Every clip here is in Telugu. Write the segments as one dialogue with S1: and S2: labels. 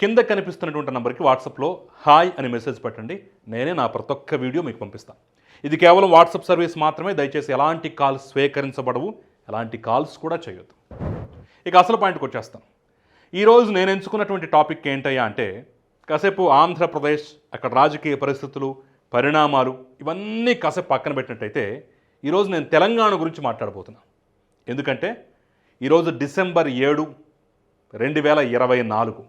S1: కింద కనిపిస్తున్నటువంటి నెంబర్కి వాట్సాప్లో హాయ్ అని మెసేజ్ పెట్టండి. నేనే నా ప్రతి ఒక్క వీడియో మీకు పంపిస్తాను. ఇది కేవలం వాట్సాప్ సర్వీస్ మాత్రమే. దయచేసి ఎలాంటి కాల్స్ స్వీకరించబడవు. ఎలాంటి కాల్స్ కూడా చేయొద్దు. ఇక అసలు పాయింట్కి వచ్చేస్తాను. ఈరోజు నేను ఎంచుకున్నటువంటి టాపిక్ ఏంటయ్యా అంటే కాసేపు ఆంధ్రప్రదేశ్ అక్కడ రాజకీయ పరిస్థితులు పరిణామాలు ఇవన్నీ కాసేపు పక్కన పెట్టినట్టయితే ఈరోజు నేను తెలంగాణ గురించి మాట్లాడబోతున్నాను ఎందుకంటే ఈరోజు డిసెంబర్ ఏడు రెండు వేల ఇరవై నాలుగు.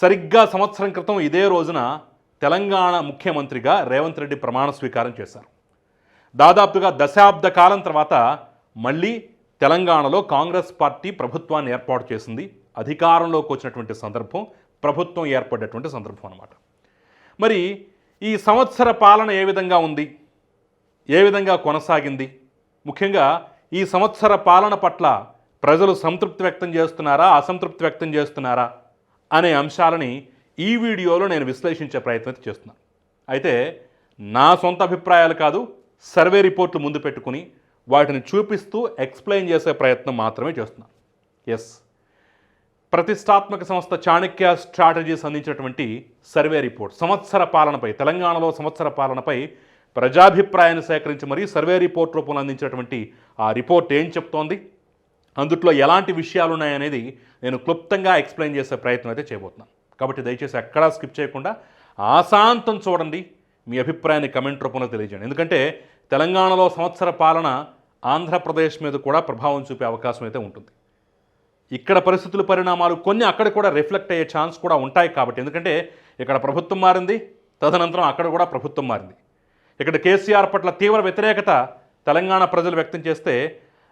S1: సరిగ్గా సంవత్సరం క్రితం ఇదే రోజున తెలంగాణ ముఖ్యమంత్రిగా రేవంత్ రెడ్డి ప్రమాణ స్వీకారం చేశారు. దాదాపుగా దశాబ్ద కాలం తర్వాత మళ్ళీ తెలంగాణలో కాంగ్రెస్ పార్టీ ప్రభుత్వాన్ని ఏర్పాటు చేసింది. అధికారంలోకి వచ్చినటువంటి సందర్భం ప్రభుత్వం ఏర్పడేటువంటి సందర్భం అన్నమాట. మరి ఈ సంవత్సర పాలన ఏ విధంగా ఉంది? ఏ విధంగా కొనసాగింది? ముఖ్యంగా ఈ సంవత్సర పాలన పట్ల ప్రజలు సంతృప్తి వ్యక్తం చేస్తున్నారా అసంతృప్తి వ్యక్తం చేస్తున్నారా? అనే అంశాలని ఈ వీడియోలో నేను విశ్లేషించే ప్రయత్నం అయితే చేస్తున్నాను. అయితే నా సొంత అభిప్రాయాలు కాదు సర్వే రిపోర్ట్లు ముందు పెట్టుకుని వాటిని చూపిస్తూ ఎక్స్ప్లెయిన్ చేసే ప్రయత్నం మాత్రమే చేస్తున్నాను. ఎస్ ప్రతిష్టాత్మక సంస్థ చాణక్య స్ట్రాటజీస్ అందించినటువంటి సర్వే రిపోర్ట్ సంవత్సర పాలనపై తెలంగాణలో సంవత్సర పాలనపై ప్రజాభిప్రాయాన్ని సేకరించి మరీ సర్వే రిపోర్ట్ రూపంలో అందించినటువంటి ఆ రిపోర్ట్ ఏం చెప్తోంది? అందుట్లో ఎలాంటి విషయాలు ఉన్నాయనేది నేను క్లుప్తంగా ఎక్స్ప్లెయిన్ చేసే ప్రయత్నం అయితే చేయబోతున్నాను. కాబట్టి దయచేసి ఎక్కడా స్కిప్ చేయకుండా ఆశాంతం చూడండి. మీ అభిప్రాయాన్ని కమెంట్ రూపంలో తెలియజేయండి. ఎందుకంటే తెలంగాణలో సంవత్సర పాలన ఆంధ్రప్రదేశ్ మీద కూడా ప్రభావం చూపే అవకాశం అయితే ఉంటుంది. ఇక్కడ పరిస్థితుల పరిణామాలు కొన్ని అక్కడ కూడా రిఫ్లెక్ట్ అయ్యే ఛాన్స్ కూడా ఉంటాయి కాబట్టి. ఎందుకంటే ఇక్కడ ప్రభుత్వం మారింది తదనంతరం అక్కడ కూడా ప్రభుత్వం మారింది. ఇక్కడ కేసీఆర్ పట్ల తీవ్ర వ్యతిరేకత తెలంగాణ ప్రజలు వ్యక్తం చేస్తే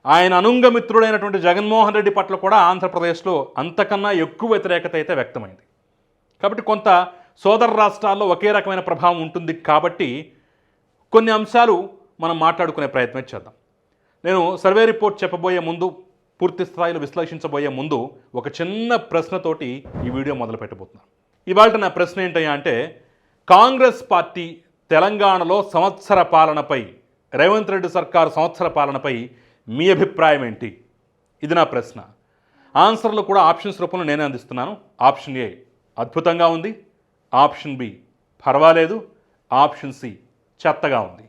S1: ఆయన అనుంగమిత్రుడైనటువంటి జగన్మోహన్ రెడ్డి పట్ల కూడా ఆంధ్రప్రదేశ్లో అంతకన్నా ఎక్కువ వ్యతిరేకత అయితే వ్యక్తమైంది. కాబట్టి కొంత సోదర రాష్ట్రాల్లో ఒకే రకమైన ప్రభావం ఉంటుంది కాబట్టి కొన్ని అంశాలు మనం మాట్లాడుకునే ప్రయత్నం చేద్దాం. నేను సర్వే రిపోర్ట్ చెప్పబోయే ముందు పూర్తి స్థాయిలో విశ్లేషించబోయే ముందు ఒక చిన్న ప్రశ్నతోటి ఈ వీడియో మొదలు పెట్టబోతున్నాను ఇవాళ నా ప్రశ్న ఏంటయ్యా అంటే కాంగ్రెస్ పార్టీ తెలంగాణలో సంవత్సర పాలనపై రేవంత్ రెడ్డి సర్కారు సంవత్సర పాలనపై మీ అభిప్రాయం ఏంటి? ఇది నా ప్రశ్న. ఆన్సర్లు కూడా ఆప్షన్స్ రూపంలో నేనే అందిస్తున్నాను. ఆప్షన్ ఏ అద్భుతంగా ఉంది. ఆప్షన్ బి పర్వాలేదు. ఆప్షన్ సి చెత్తగా ఉంది.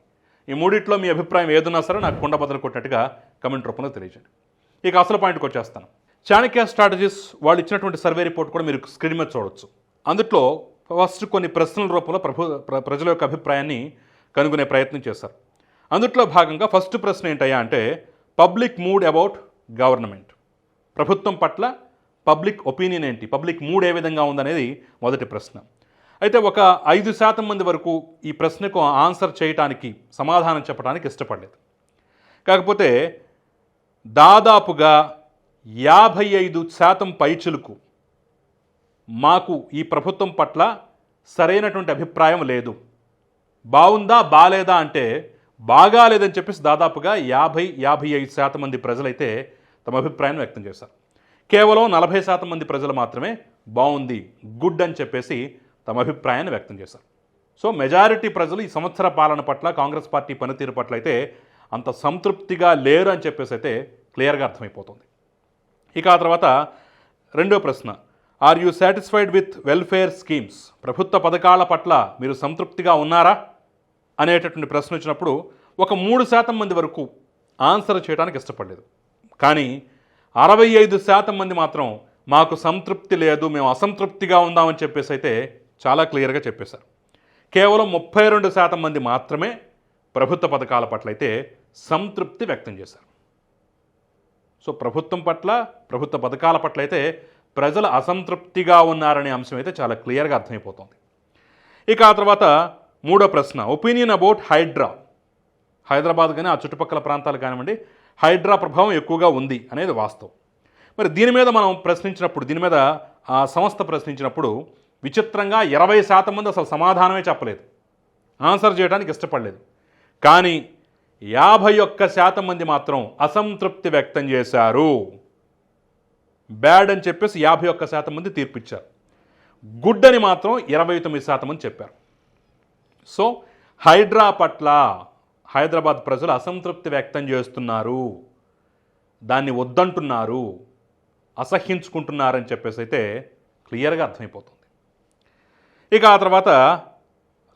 S1: ఈ మూడిట్లో మీ అభిప్రాయం ఏదున్నా సరే నాకు కుండ బదులు కొట్టినట్టుగా కమెంట్ రూపంలో తెలియజేయండి. ఇక అసలు పాయింట్కి వచ్చేస్తాను. చాణక్య స్ట్రాటజీస్ వాళ్ళు ఇచ్చినటువంటి సర్వే రిపోర్ట్ కూడా మీరు స్క్రీన్ మీద చూడొచ్చు. అందుట్లో ఫస్ట్ కొన్ని ప్రశ్నల రూపంలో ప్రభు ప్రజల యొక్క అభిప్రాయాన్ని కనుగొనే ప్రయత్నం చేశారు. అందుట్లో భాగంగా ఫస్ట్ ప్రశ్న ఏంటయ్యా అంటే పబ్లిక్ మూడ్ అబౌట్ గవర్నమెంట్. ప్రభుత్వం పట్ల పబ్లిక్ ఒపీనియన్ ఏంటి? పబ్లిక్ మూడ్ ఏ విధంగా ఉందనేది మొదటి ప్రశ్న. అయితే ఒక ఐదు శాతం మంది వరకు ఈ ప్రశ్నకు ఆన్సర్ చేయటానికి సమాధానం చెప్పడానికి ఇష్టపడలేదు. కాకపోతే దాదాపుగా యాభై ఐదు శాతం పైచులకు మాకు ఈ ప్రభుత్వం పట్ల సరైనటువంటి అభిప్రాయం లేదు. బాగుందా బాలేదా? అంటే బాగాలేదని చెప్పేసి దాదాపుగా యాభై యాభై ఐదు శాతం మంది ప్రజలైతే తమ అభిప్రాయం వ్యక్తం చేశారు. కేవలం నలభై శాతం మంది ప్రజలు మాత్రమే బాగుంది గుడ్ అని చెప్పేసి తమ అభిప్రాయాన్ని వ్యక్తం చేశారు. సో మెజారిటీ ప్రజలు ఈ సంవత్సర పాలన పట్ల కాంగ్రెస్ పార్టీ పనితీరు పట్ల అయితే అంత సంతృప్తిగా లేరు అని చెప్పేసి అయితే క్లియర్గా అర్థమైపోతుంది. ఇక ఆ తర్వాత రెండో ప్రశ్న. Are you satisfied with welfare schemes ప్రభుత్వ పథకాల పట్ల మీరు సంతృప్తిగా ఉన్నారా? అనేటటువంటి ప్రశ్న వచ్చినప్పుడు ఒక మూడు శాతం మంది వరకు ఆన్సర్ చేయడానికి ఇష్టపడలేదు. కానీ అరవై ఐదు శాతం మంది మాత్రం మాకు సంతృప్తి లేదు మేము అసంతృప్తిగా ఉందామని చెప్పేసి అయితే చాలా క్లియర్గా చెప్పేశారు. కేవలం ముప్పై రెండు శాతం మంది మాత్రమే ప్రభుత్వ పథకాల పట్ల అయితే సంతృప్తి వ్యక్తం చేశారు. సో ప్రభుత్వం పట్ల ప్రభుత్వ పథకాల పట్ల అయితే ప్రజలు అసంతృప్తిగా ఉన్నారనే అంశం అయితే చాలా క్లియర్గా అర్థమైపోతుంది. ఇక ఆ తర్వాత మూడో ప్రశ్న ఒపీనియన్ అబౌట్ హైడ్రా. హైదరాబాద్ కానీ ఆ చుట్టుపక్కల ప్రాంతాలు కానివ్వండి హైడ్రా ప్రభావం ఎక్కువగా ఉంది అనేది వాస్తవం. మరి దీని మీద మనం ప్రశ్నించినప్పుడు దీని మీద ఆ సంస్థ ప్రశ్నించినప్పుడు విచిత్రంగా ఇరవై శాతం మంది అసలు సమాధానమే చెప్పలేదు. ఆన్సర్ చేయడానికి ఇష్టపడలేదు. కానీ యాభై ఒక్క శాతం మంది మాత్రం అసంతృప్తి వ్యక్తం చేశారు. బ్యాడ్ అని చెప్పేసి యాభై ఒక్క శాతం మంది తీర్పిచ్చారు. గుడ్ అని మాత్రం ఇరవై తొమ్మిది శాతం అని చెప్పారు. సో హైడ్రా పట్ల హైదరాబాద్ ప్రజలు అసంతృప్తి వ్యక్తం చేస్తున్నారు. దాన్ని వద్దంటున్నారు అసహ్యించుకుంటున్నారని చెప్పేసి అయితే క్లియర్గా అర్థమైపోతుంది. ఇక ఆ తర్వాత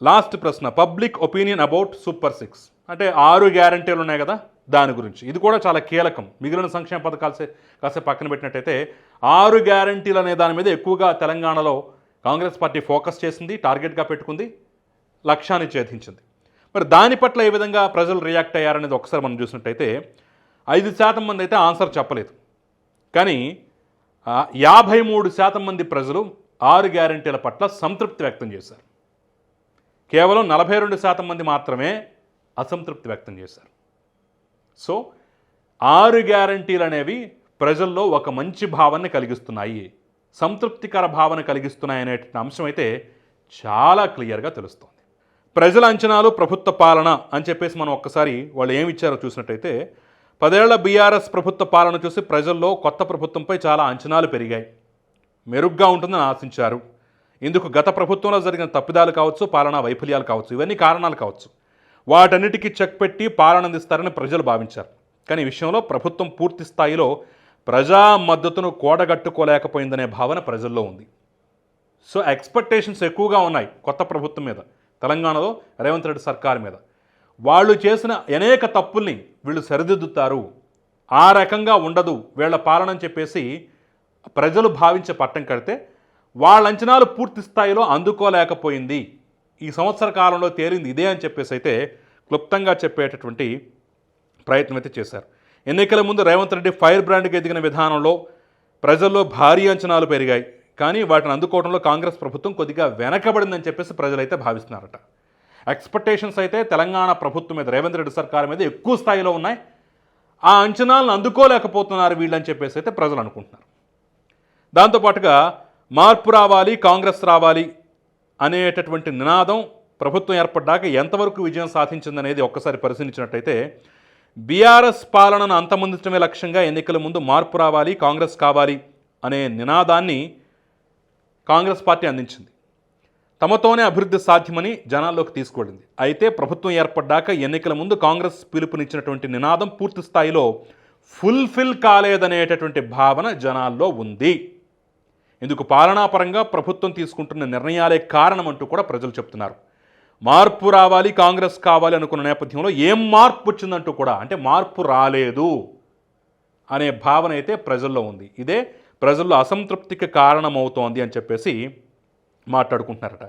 S1: లాస్ట్ ప్రశ్న public opinion about super six. అంటే ఆరు గ్యారంటీలు ఉన్నాయి కదా దాని గురించి. ఇది కూడా చాలా కీలకం. మిగిలిన సంక్షేమ పథకాలు కాసే కాసేపు పక్కన పెట్టినట్టయితే ఆరు గ్యారంటీలు అనే దాని మీద ఎక్కువగా తెలంగాణలో కాంగ్రెస్ పార్టీ ఫోకస్ చేసింది టార్గెట్గా పెట్టుకుంది. లక్ష్యాన్ని ఛేదించింది. మరి దాని పట్ల ఏ విధంగా ప్రజలు రియాక్ట్ అయ్యారనేది ఒకసారి మనం చూసినట్టయితే ఐదు శాతం మంది అయితే ఆన్సర్ చెప్పలేదు. కానీ యాభై మూడు శాతం మంది ప్రజలు ఆరు గ్యారంటీల పట్ల సంతృప్తి వ్యక్తం చేశారు. కేవలం నలభై రెండు శాతం మంది మాత్రమే అసంతృప్తి వ్యక్తం చేశారు. సో ఆరు గ్యారంటీలు అనేవి ప్రజల్లో ఒక మంచి భావన కలిగిస్తున్నాయి సంతృప్తికర భావన కలిగిస్తున్నాయి అనేటువంటి అంశం అయితే చాలా క్లియర్గా తెలుస్తుంది. ప్రజల అంచనాలు ప్రభుత్వ పాలన అని చెప్పేసి మనం ఒక్కసారి వాళ్ళు ఏమి ఇచ్చారో చూసినట్టయితే పదేళ్ళ బీఆర్ఎస్ ప్రభుత్వ పాలన చూసి ప్రజల్లో కొత్త ప్రభుత్వంపై చాలా అంచనాలు పెరిగాయి. మెరుగ్గా ఉంటుందని ఆశించారు. ఇందుకు గత ప్రభుత్వంలో జరిగిన తప్పిదాలు కావచ్చు పాలనా వైఫల్యాలు కావచ్చు ఇవన్నీ కారణాలు కావచ్చు. వాటన్నిటికీ చెక్ పెట్టి పాలన అందిస్తారని ప్రజలు భావించారు. కానీ ఈ విషయంలో ప్రభుత్వం పూర్తి స్థాయిలో ప్రజా మద్దతును కూడగట్టుకోలేకపోయిందనే భావన ప్రజల్లో ఉంది. సో ఎక్స్పెక్టేషన్స్ ఎక్కువగా ఉన్నాయి కొత్త ప్రభుత్వం మీద. తెలంగాణలో రేవంత్ రెడ్డి సర్కార్ మీద. వాళ్ళు చేసిన అనేక తప్పుల్ని వీళ్ళు సరిదిద్దుతారు. ఆ రకంగా ఉండదు వీళ్ళ పాలన అని చెప్పేసి ప్రజలు భావించే పట్టం కడితే వాళ్ళ అంచనాలు పూర్తి స్థాయిలో అందుకోలేకపోయింది. ఈ సంవత్సర కాలంలో తేలింది ఇదే అని చెప్పేసి అయితే క్లుప్తంగా చెప్పేటటువంటి ప్రయత్నం అయితే చేశారు. ఎన్నికల ముందు రేవంత్ రెడ్డి ఫైర్ బ్రాండ్కి ఎదిగిన విధానంలో ప్రజల్లో భారీ అంచనాలు పెరిగాయి. కానీ వాటిని అందుకోవడంలో కాంగ్రెస్ ప్రభుత్వం కొద్దిగా వెనకబడిందని చెప్పేసి ప్రజలైతే భావిస్తున్నారట. ఎక్స్పెక్టేషన్స్ అయితే తెలంగాణ ప్రభుత్వం మీద రేవంత్ రెడ్డి సర్కార్ మీద ఎక్కువ స్థాయిలో ఉన్నాయి. ఆ అంచనాలను అందుకోలేకపోతున్నారు వీళ్ళని చెప్పేసి అయితే ప్రజలు అనుకుంటున్నారు. దాంతోపాటుగా మార్పు రావాలి కాంగ్రెస్ రావాలి అనేటటువంటి నినాదం ప్రభుత్వం ఏర్పడ్డాక ఎంతవరకు విజయం సాధించిందనేది ఒక్కసారి పరిశీలించినట్టయితే బీఆర్ఎస్ పాలనను అంతమొందించడమే లక్ష్యంగా ఎన్నికల ముందు మార్పు రావాలి కాంగ్రెస్ కావాలి అనే నినాదాన్ని కాంగ్రెస్ పార్టీ అందించింది. తమతోనే అభివృద్ధి సాధ్యమని జనాల్లోకి తీసుకువెళ్ళింది. అయితే ప్రభుత్వం ఏర్పడ్డాక ఎన్నికల ముందు కాంగ్రెస్ పిలుపునిచ్చినటువంటి నినాదం పూర్తి స్థాయిలో ఫుల్ఫిల్ కాలేదనేటటువంటి భావన జనాల్లో ఉంది. ఇందుకు పాలనాపరంగా ప్రభుత్వం తీసుకుంటున్న నిర్ణయాలే కారణం అంటూ కూడా ప్రజలు చెప్తున్నారు. మార్పు రావాలి కాంగ్రెస్ కావాలి అనుకున్న నేపథ్యంలో ఏం మార్పు వచ్చిందంటూ కూడా అంటే మార్పు రాలేదు అనే భావన అయితే ప్రజల్లో ఉంది. ఇదే ప్రజల్లో అసంతృప్తికి కారణమవుతోంది అని చెప్పేసి మాట్లాడుకుంటున్నారట.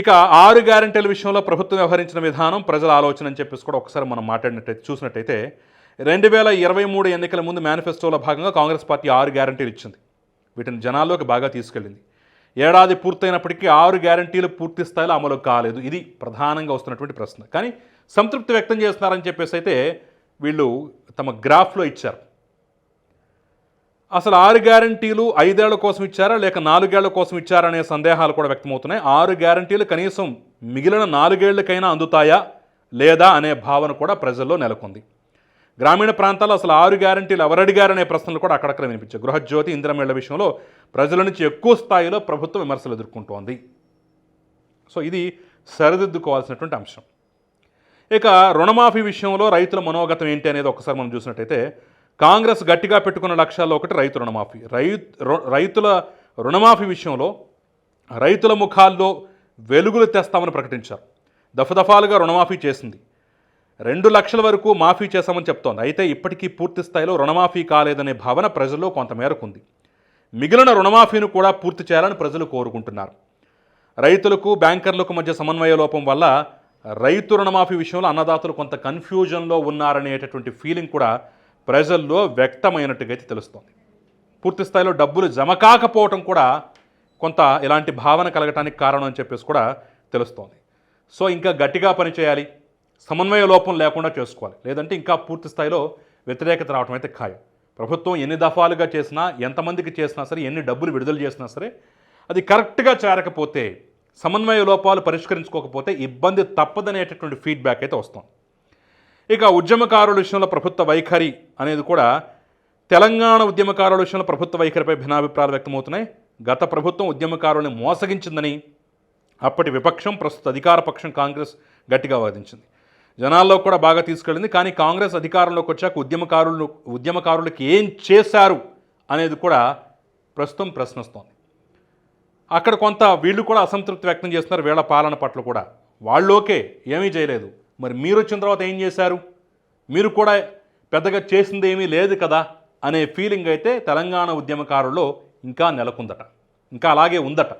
S1: ఇక ఆరు గ్యారెంటీల విషయంలో ప్రభుత్వం వ్యవహరించిన విధానం ప్రజల ఆలోచన అని చెప్పేసి కూడా ఒకసారి మనం మాట్లాడినట్టయితే చూసినట్టయితే రెండు వేల ఇరవై మూడు ఎన్నికల ముందు మేనిఫెస్టోలో భాగంగా కాంగ్రెస్ పార్టీ ఆరు గ్యారెంటీలు ఇచ్చింది. వీటిని జనాల్లోకి బాగా తీసుకెళ్ళింది. ఏడాది పూర్తయినప్పటికీ ఆరు గ్యారెంటీలు పూర్తి స్థాయిలో అమలు కాలేదు. ఇది ప్రధానంగా వస్తున్నటువంటి ప్రశ్న. కానీ సంతృప్తి వ్యక్తం చేస్తున్నారని చెప్పేసి అయితే వీళ్ళు తమ గ్రాఫ్లో ఇచ్చారు. అసలు ఆరు గ్యారంటీలు ఐదేళ్ళ కోసం ఇచ్చారా లేక నాలుగేళ్ళ కోసం ఇచ్చారా అనే సందేహాలు కూడా వ్యక్తమవుతున్నాయి. ఆరు గ్యారంటీలు కనీసం మిగిలిన నాలుగేళ్ళకైనా అందుతాయా లేదా అనే భావన కూడా ప్రజల్లో నెలకొంది. గ్రామీణ ప్రాంతాల్లో అసలు ఆరు గ్యారంటీలు ఎవరడిగారనే ప్రశ్నలు కూడా అక్కడక్కడ వినిపించాయి. గృహజ్యోతి ఇంద్రమేళ్ళ విషయంలో ప్రజల నుంచి ఎక్కువ స్థాయిలో ప్రభుత్వం విమర్శలు ఎదుర్కొంటోంది. సో ఇది సరిదిద్దుకోవాల్సినటువంటి అంశం. ఇక రుణమాఫీ విషయంలో రైతుల మనోగతం ఏంటి అనేది ఒకసారి మనం చూసినట్టయితే కాంగ్రెస్ గట్టిగా పెట్టుకున్న లక్ష్యాల్లో ఒకటి రైతు రుణమాఫీ. రైతు రు- రైతుల రుణమాఫీ విషయంలో రైతుల ముఖాల్లో వెలుగులు తెస్తామని ప్రకటించారు. దఫదఫాలుగా రుణమాఫీ చేసింది. రెండు లక్షల వరకు మాఫీ చేశామని చెప్తోంది. అయితే ఇప్పటికీ పూర్తి స్థాయిలో రుణమాఫీ కాలేదనే భావన ప్రజల్లో కొంతమేరకు ఉంది. మిగిలిన రుణమాఫీను కూడా పూర్తి చేయాలని ప్రజలు కోరుకుంటున్నారు. రైతులకు బ్యాంకర్లకు మధ్య సమన్వయ లోపం వల్ల రైతు రుణమాఫీ విషయంలో అన్నదాతలు కొంత కన్ఫ్యూజన్లో ఉన్నారనేటటువంటి ఫీలింగ్ కూడా ప్రజల్లో వ్యక్తమైనట్టుగా అయితే తెలుస్తోంది. పూర్తి స్థాయిలో డబ్బులు జమ కాకపోవటం కూడా కొంత ఇలాంటి భావన కలగటానికి కారణం అని చెప్పేసి కూడా తెలుస్తోంది. సో ఇంకా గట్టిగా పనిచేయాలి సమన్వయ లోపం లేకుండా చేసుకోవాలి. లేదంటే ఇంకా పూర్తి స్థాయిలో వ్యతిరేకత రావడం అయితే ఖాయం. ప్రభుత్వం ఎన్ని దఫాలుగా చేసినా ఎంతమందికి చేసినా సరే ఎన్ని డబ్బులు విడుదల చేసినా సరే అది కరెక్ట్గా చేరకపోతే సమన్వయ లోపాలు పరిష్కరించుకోకపోతే ఇబ్బంది తప్పదనేటటువంటి ఫీడ్బ్యాక్ అయితే వస్తుంది. ఇక ఉద్యమకారుల విషయంలో ప్రభుత్వ వైఖరి అనేది కూడా తెలంగాణ ఉద్యమకారుల విషయంలో ప్రభుత్వ వైఖరిపై భిన్నాభిప్రాయాలు వ్యక్తమవుతున్నాయి. గత ప్రభుత్వం ఉద్యమకారుల్ని మోసగించిందని అప్పటి విపక్షం ప్రస్తుత అధికార పక్షం కాంగ్రెస్ గట్టిగా వాదించింది. జనాల్లో కూడా బాగా తీసుకెళ్ళింది. కానీ కాంగ్రెస్ అధికారంలోకి వచ్చాక ఉద్యమకారులు ఉద్యమకారులకి ఏం చేశారు అనేది కూడా ప్రస్తుతం ప్రశ్నిస్తోంది. అక్కడ కొంత వీళ్ళు కూడా అసంతృప్తి వ్యక్తం చేస్తున్నారు. వీళ్ళ పాలన పట్ల కూడా. వాళ్ళు ఓకే ఏమీ చేయలేదు. మరి మీరు వచ్చిన తర్వాత ఏం చేశారు? మీరు కూడా పెద్దగా చేసింది ఏమీ లేదు కదా అనే ఫీలింగ్ అయితే తెలంగాణ ఉద్యమకారుల్లో ఇంకా నెలకొందట. ఇంకా అలాగే ఉందట.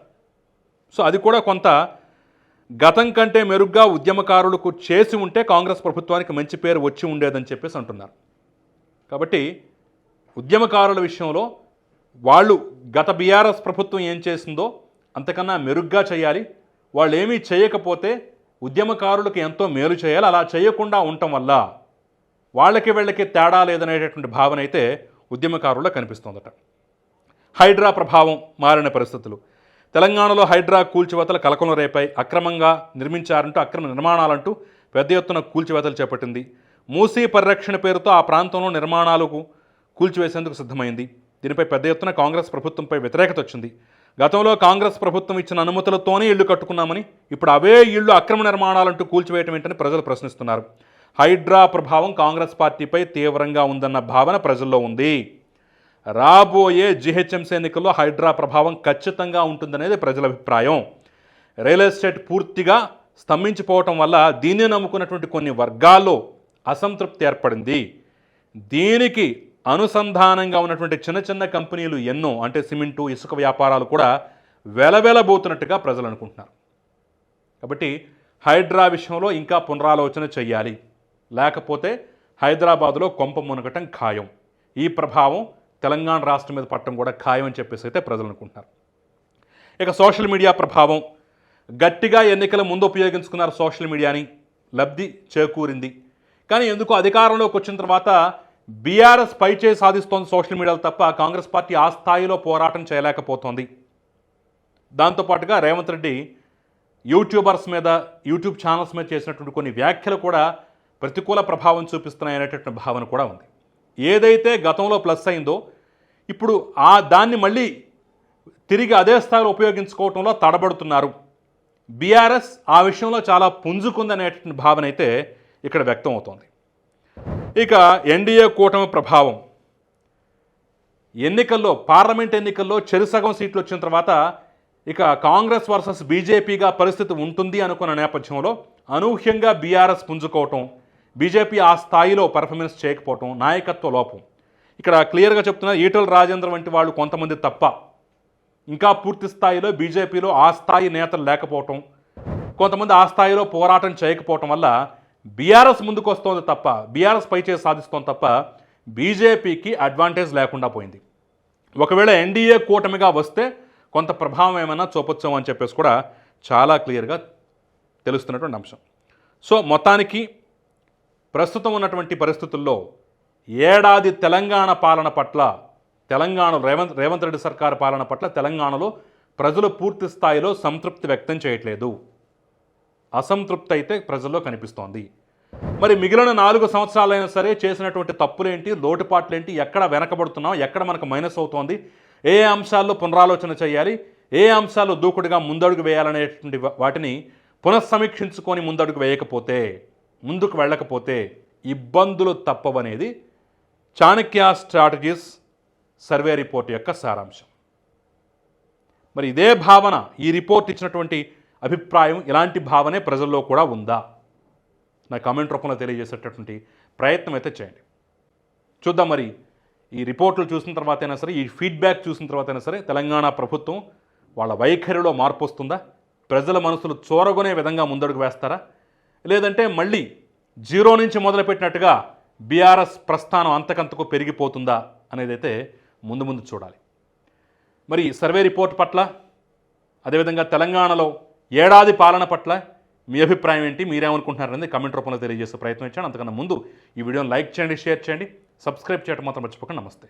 S1: సో అది కూడా కొంత గతం కంటే మెరుగ్గా ఉద్యమకారులకు చేసి ఉంటే కాంగ్రెస్ ప్రభుత్వానికి మంచి పేరు వచ్చి ఉండేదని చెప్పేసి అంటున్నారు. కాబట్టి ఉద్యమకారుల విషయంలో వాళ్ళు గత బీఆర్ఎస్ ప్రభుత్వం ఏం చేసిందో అంతకన్నా మెరుగ్గా చేయాలి. వాళ్ళు ఏమీ చేయకపోతే ఉద్యమకారులకు ఎంతో మేలు చేయాలి. అలా చేయకుండా ఉండటం వల్ల వాళ్ళకి వీళ్ళకి తేడా లేదనేటటువంటి భావన అయితే ఉద్యమకారుల్లో కనిపిస్తోందట. హైడ్రా ప్రభావం మారిన పరిస్థితులు. తెలంగాణలో హైడ్రా కూల్చివేతలు కలకలం రేపాయి. అక్రమంగా నిర్మించారంటూ అక్రమ నిర్మాణాలంటూ పెద్ద ఎత్తున కూల్చివేతలు చేపట్టింది. మూసీ పరిరక్షణ పేరుతో ఆ ప్రాంతంలో నిర్మాణాలకు కూల్చివేసేందుకు సిద్ధమైంది. దీనిపై పెద్ద ఎత్తున కాంగ్రెస్ ప్రభుత్వంపై వ్యతిరేకత వచ్చింది. గతంలో కాంగ్రెస్ ప్రభుత్వం ఇచ్చిన అనుమతులతోనే ఇళ్ళు కట్టుకున్నామని ఇప్పుడు అవే ఇళ్ళు అక్రమ నిర్మాణాలంటూ కూల్చివేయటం ఏంటని ప్రజలు ప్రశ్నిస్తున్నారు. హైడ్రా ప్రభావం కాంగ్రెస్ పార్టీపై తీవ్రంగా ఉందన్న భావన ప్రజల్లో ఉంది. రాబోయే జిహెచ్ఎంసీ ఎన్నికల్లో హైడ్రా ప్రభావం ఖచ్చితంగా ఉంటుందనేది ప్రజల అభిప్రాయం. రియల్ ఎస్టేట్ పూర్తిగా స్తంభించిపోవటం వల్ల దీన్ని నమ్ముకున్నటువంటి కొన్ని వర్గాల్లో అసంతృప్తి ఏర్పడింది. దీనికి అనుసంధానంగా ఉన్నటువంటి చిన్న చిన్న కంపెనీలు ఎన్నో అంటే సిమెంటు ఇసుక వ్యాపారాలు కూడా వెలవెలబోతున్నట్టుగా ప్రజలు అనుకుంటున్నారు. కాబట్టి హైడ్రా విషయంలో ఇంకా పునరాలోచన చేయాలి లేకపోతే హైదరాబాదులో కొంప మునగటం ఖాయం. ఈ ప్రభావం తెలంగాణ రాష్ట్రం మీద పట్టడం కూడా ఖాయం అని చెప్పేసి అయితే ప్రజలు అనుకుంటున్నారు. ఇక సోషల్ మీడియా ప్రభావం. గట్టిగా ఎన్నికల ముందు ఉపయోగించుకున్నారు సోషల్ మీడియాని. లబ్ధి చేకూరింది. కానీ ఎందుకు అధికారంలోకి వచ్చిన తర్వాత బీఆర్ఎస్ పైచే సాధిస్తోంది సోషల్ మీడియాలో తప్ప కాంగ్రెస్ పార్టీ ఆ స్థాయిలో పోరాటం చేయలేకపోతోంది. దాంతోపాటుగా రేవంత్ రెడ్డి యూట్యూబర్స్ మీద యూట్యూబ్ ఛానల్స్ మీద చేసినటువంటి కొన్ని వ్యాఖ్యలు కూడా ప్రతికూల ప్రభావం చూపిస్తున్నాయనేటటువంటి భావన కూడా ఉంది. ఏదైతే గతంలో ప్లస్ అయిందో ఇప్పుడు ఆ దాన్ని మళ్ళీ తిరిగి అదే స్థాయిలో ఉపయోగించుకోవటంలో తడబడుతున్నారు. బీఆర్ఎస్ ఆ విషయంలో చాలా పుంజుకుందనేటువంటి భావన అయితే ఇక్కడ వ్యక్తం అవుతోంది ఇక ఎన్డీఏ కూటమి ప్రభావం. ఎన్నికల్లో పార్లమెంట్ ఎన్నికల్లో చెరుసగం సీట్లు వచ్చిన తర్వాత ఇక కాంగ్రెస్ వర్సెస్ బీజేపీగా పరిస్థితి ఉంటుంది అనుకున్న నేపథ్యంలో అనూహ్యంగా బీఆర్ఎస్ పుంజుకోవటం బీజేపీ ఆ స్థాయిలో పర్ఫార్మెన్స్ చేయకపోవటం నాయకత్వ లోపం. ఇక్కడ క్లియర్గా చెప్తున్నా ఈటల రాజేంద్ర వంటి వాళ్ళు కొంతమంది తప్ప. ఇంకా పూర్తి స్థాయిలో బీజేపీలో ఆ స్థాయి నేతలు లేకపోవటం కొంతమంది ఆ స్థాయిలో పోరాటం చేయకపోవటం వల్ల బీఆర్ఎస్ ముందుకు వస్తోంది తప్ప బీఆర్ఎస్ పై చేసి సాధిస్తోంది తప్ప బీజేపీకి అడ్వాంటేజ్ లేకుండా పోయింది. ఒకవేళ ఎన్డీఏ కూటమిగా వస్తే కొంత ప్రభావం ఏమైనా చూపొచ్చాం అని చెప్పేసి కూడా చాలా క్లియర్గా తెలుస్తున్నటువంటి అంశం. సో మొత్తానికి ప్రస్తుతం ఉన్నటువంటి పరిస్థితుల్లో ఏడాది తెలంగాణ పాలన పట్ల తెలంగాణ రేవంత్ రేవంత్ రెడ్డి సర్కారు పాలన పట్ల తెలంగాణలో ప్రజలు పూర్తి స్థాయిలో సంతృప్తి వ్యక్తం చేయట్లేదు. అసంతృప్తి అయితే ప్రజల్లో కనిపిస్తోంది. మరి మిగిలిన నాలుగు సంవత్సరాలైనా సరే చేసినటువంటి తప్పులేంటి లోటుపాట్లేంటి ఎక్కడ వెనకబడుతున్నాం ఎక్కడ మనకు మైనస్ అవుతోంది ఏ అంశాల్లో పునరాలోచన చేయాలి ఏ అంశాలు దూకుడుగా ముందడుగు వేయాలనేటువంటి వాటిని పునఃసమీక్షించుకొని ముందడుగు వేయకపోతే ముందుకు వెళ్ళకపోతే ఇబ్బందులు తప్పవనేది చాణక్య స్ట్రాటజీస్ సర్వే రిపోర్ట్ యొక్క సారాంశం. మరి ఇదే భావన ఈ రిపోర్ట్ ఇచ్చినటువంటి అభిప్రాయం ఇలాంటి భావనే ప్రజల్లో కూడా ఉందా? నా కామెంట్ రూపంలో తెలియజేసేటటువంటి ప్రయత్నం అయితే చేయండి. చూద్దాం మరి. ఈ రిపోర్ట్లు చూసిన తర్వాత అయినా సరే ఈ ఫీడ్బ్యాక్ చూసిన తర్వాత అయినా సరే తెలంగాణ ప్రభుత్వం వాళ్ళ వైఖరిలో మార్పు వస్తుందా? ప్రజల మనసులు చోరగొనే విధంగా ముందడుగు వేస్తారా? లేదంటే మళ్ళీ జీరో నుంచి మొదలుపెట్టినట్టుగా బీఆర్ఎస్ ప్రస్థానం అంతకంతకు పెరిగిపోతుందా అనేదైతే ముందు ముందు చూడాలి. మరి సర్వే రిపోర్ట్ పట్ల అదేవిధంగా తెలంగాణలో ఏడాది పాలన పట్ల మీ అభిప్రాయం ఏంటి? మీరేమనుకుంటున్నారనేది కమెంట్ రూపంలో తెలియజేసే ప్రయత్నం ఇచ్చాను. అంతకన్నా ముందు ఈ వీడియోని లైక్ చేయండి షేర్ చేయండి సబ్స్క్రైబ్ చేయడం మాత్రం మర్చిపోకండి. నమస్తే.